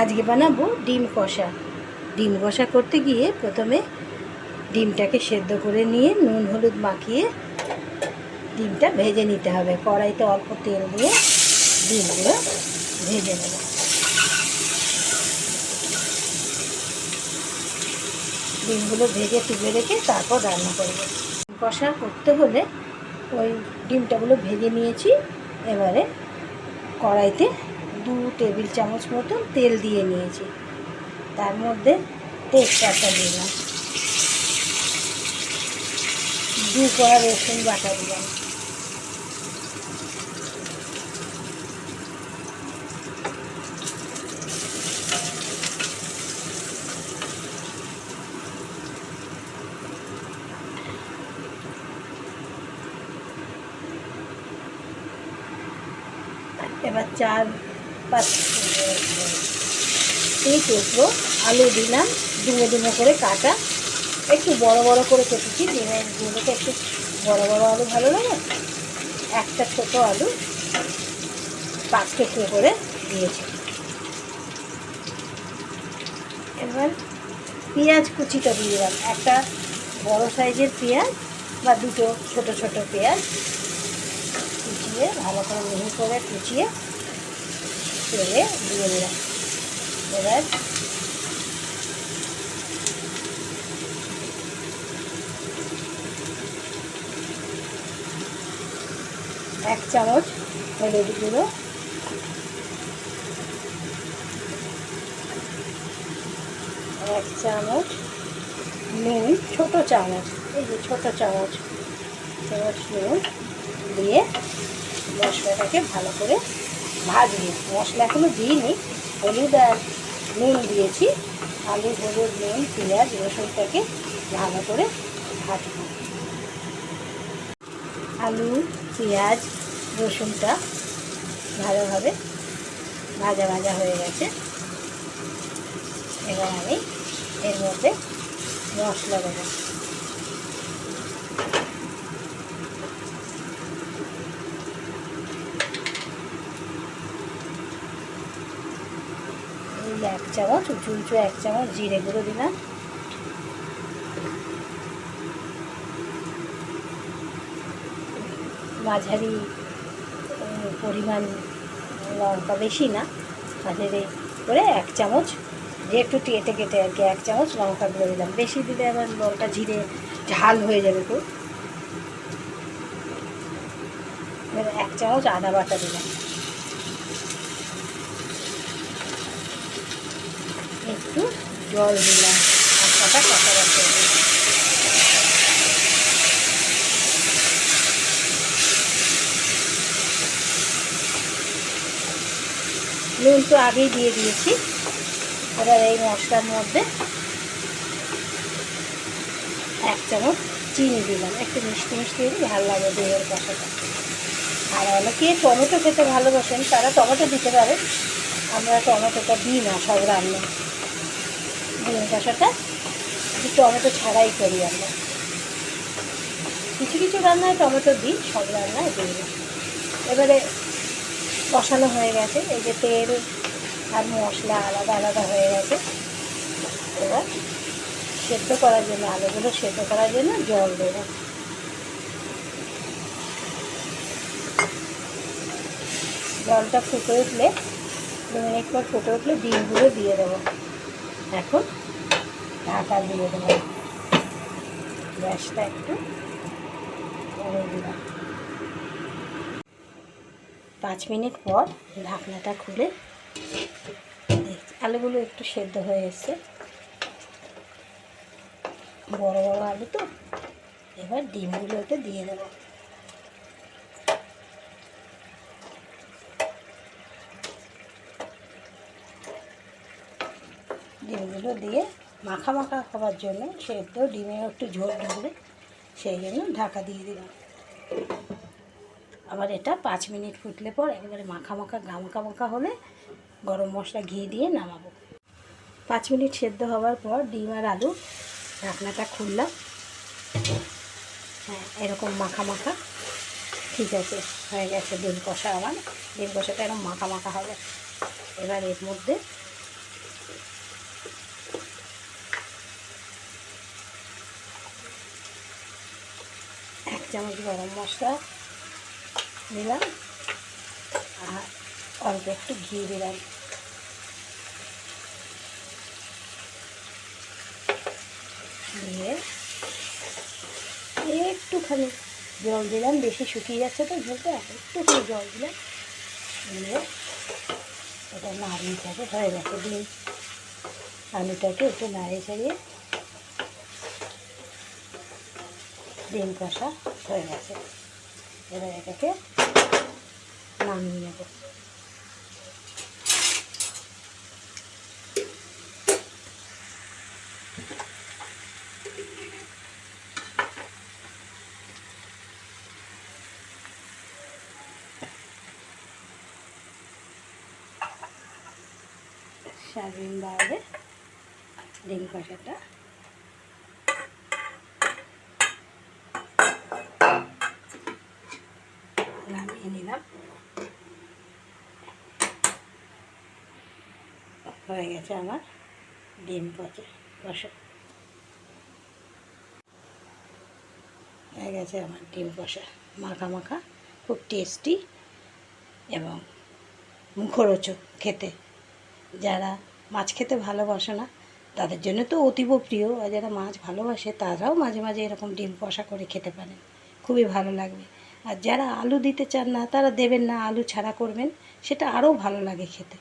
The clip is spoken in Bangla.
আজকে বানাবো ডিম কষা। ডিম কষা করতে গিয়ে প্রথমে ডিমটাকে সেদ্ধ করে নিয়ে নুন হলুদ মাখিয়ে ডিমটা ভেজে নিতে হবে। কড়াইতে অল্প তেল দিয়ে ডিমগুলো ভেজে নেব। ডিমগুলো ভেজে তুলে রেখে তারপর রান্না করব। কষা করতে হলে ওই ডিমটাগুলো ভেজে নিয়েছি। এবারে কড়াইতে দু টেবিল চামচ মতন তেল দিয়ে নিয়েছি। তার মধ্যে তেজপাতা দিলাম। দু কড়া রসুন বাটা দিলাম। এবার চার পাঁচ তিন আলু দিলাম ডুমো ডুমো করে কাটা। একটু বড় বড় করে কেটেছি ডিমের গুলোকে একটু বড় বড় আলু ভালো লাগে। একটা ছোট আলু পাঁচ টুকরো করে দিয়েছি। এবার পেঁয়াজ কুচিটা দিয়ে দিলাম। একটা বড় সাইজের পেঁয়াজ বা দুটো ছোট ছোট পেঁয়াজ কুচিয়ে, ভালো করে মিহি করে কুচিয়ে তেলে দিয়ে দিলাম। এবার এক চামচ হলুদ গুঁড়ো। এক চামচ নুন, ছোট চামচ, এই যে ছোট চামচ চামচ নুন দিয়ে মশলাটাকে ভালো করে ভাজবো। মশলা এখনও দিইনি। হলুদ আর নুন দিয়েছি। আলু, হলুদ, নুন, পেঁয়াজ, রসুনটাকে ভালো করে ভাজবো। আলু, পেঁয়াজ, রসুনটা ভালোভাবে ভাজা ভাজা হয়ে গেছে। এবার আমি এর মধ্যে মশলা দেবো এই এক চামচ উঁচু এক চামচ জিরে গুঁড়ো দিলাম। মাঝারি পরিমাণ লঙ্কা বেশি না, মাঝারি করে এক চামচ যে একটু কেটে কেটে আর কি এক চামচ লঙ্কা গুঁড়ো দিলাম। বেশি দিলে আবার লঙ্কা জিরে ঝাল হয়ে যাবে খুব। এক চামচ আদা বাটা দিলাম। একটু জল দিলাম। মশলাটা কষা রাখতে নুন তো আগেই দিয়ে দিয়েছি। এবার এই মশলার মধ্যে এক চামচ চিনি দিলাম। একটু মিষ্টি মিষ্টি দিলে ভালো লাগে দইয়ের কষাটা। আর অনেকে টমেটো খেতে ভালোবাসেন, তারা টমেটো দিতে পারে আমরা টমেটোটা দিই না সব রান্না ডিম কষাটা একটু টমেটো ছাড়াই করি আমরা। কিছু কিছু রান্নায় টমেটো দিই, সব রান্নায় দিই না। এবারে কষানো হয়ে গেছে, এই যে তেল আর মশলা আলাদা আলাদা হয়ে গেছে। এবার সেদ্ধ করার জন্য, আলুগুলো সেদ্ধ করার জন্য জল দেবো। জলটা ফুটে উঠলে দু মিনিট পর ফুটে উঠলে ডিমগুলো দিয়ে দেবো। এখন ঢাকা দিয়ে দেবো। গ্যাসটা একটু কমে দিলাম। পাঁচ মিনিট পর ঢাকনাটা খুলে আলুগুলো একটু সেদ্ধ হয়ে এসছে। বড় বড় আলু তো। এবার ডিমগুলোতে দিয়ে দেবো। ডিমগুলো দিয়ে মাখা মাখা হওয়ার জন্য সেদ্ধ ডিমে একটু ঝোল ঢুকবে সেই জন্য ঢাকা দিয়ে দিলাম। আবার এটা পাঁচ মিনিট ফুটলে পর একেবারে মাখা মাখা মাখা হলে গরম মশলা ঘি দিয়ে নামাবো। পাঁচ মিনিট সেদ্ধ হওয়ার পর ডিম আর আলু ঢাকনাটা খুললাম। হ্যাঁ এরকম মাখা মাখা ঠিক আছে, হয়ে গেছে ডিম কষা আমার। ডিম কষাটা এরকম মাখা মাখা হবে। এবার এর মধ্যে চামচ গরম মশলা দিলাম আর অল্প একটু ঘি দিলাম। দিয়ে একটুখানি জল দিলাম, বেশি শুকিয়ে যাচ্ছে তো ঝোলটা, একটুখানি জল দিলাম। দিয়ে এটা নাড়িয়ে থাকে হয়ে গেছে ডিম আলুটাকে একটু নাড়িয়ে ছাড়িয়ে ডিম কষা হয়ে গেছে। এবার এটাকে নামিয়ে নেব। সার্ভিং বাইরে ডিম কষাটা নিলাম হয়ে গেছে আমার ডিম পচে, কষা। হয়ে গেছে আমার ডিম কষা, মাখা মাখা, খুব টেস্টি এবং মুখরোচক খেতে। যারা মাছ খেতে ভালোবাসে না, তাদের জন্য তো অতীব প্রিয়। আর যারা মাছ ভালোবাসে, তারাও মাঝে মাঝে এরকম ডিম কষা করে খেতে পারেন। খুবই ভালো লাগবে। আর যারা আলু দিতে চান না, তারা দেবেন না আলু ছাড়া করবেন। সেটা আরও ভালো লাগে খেতে।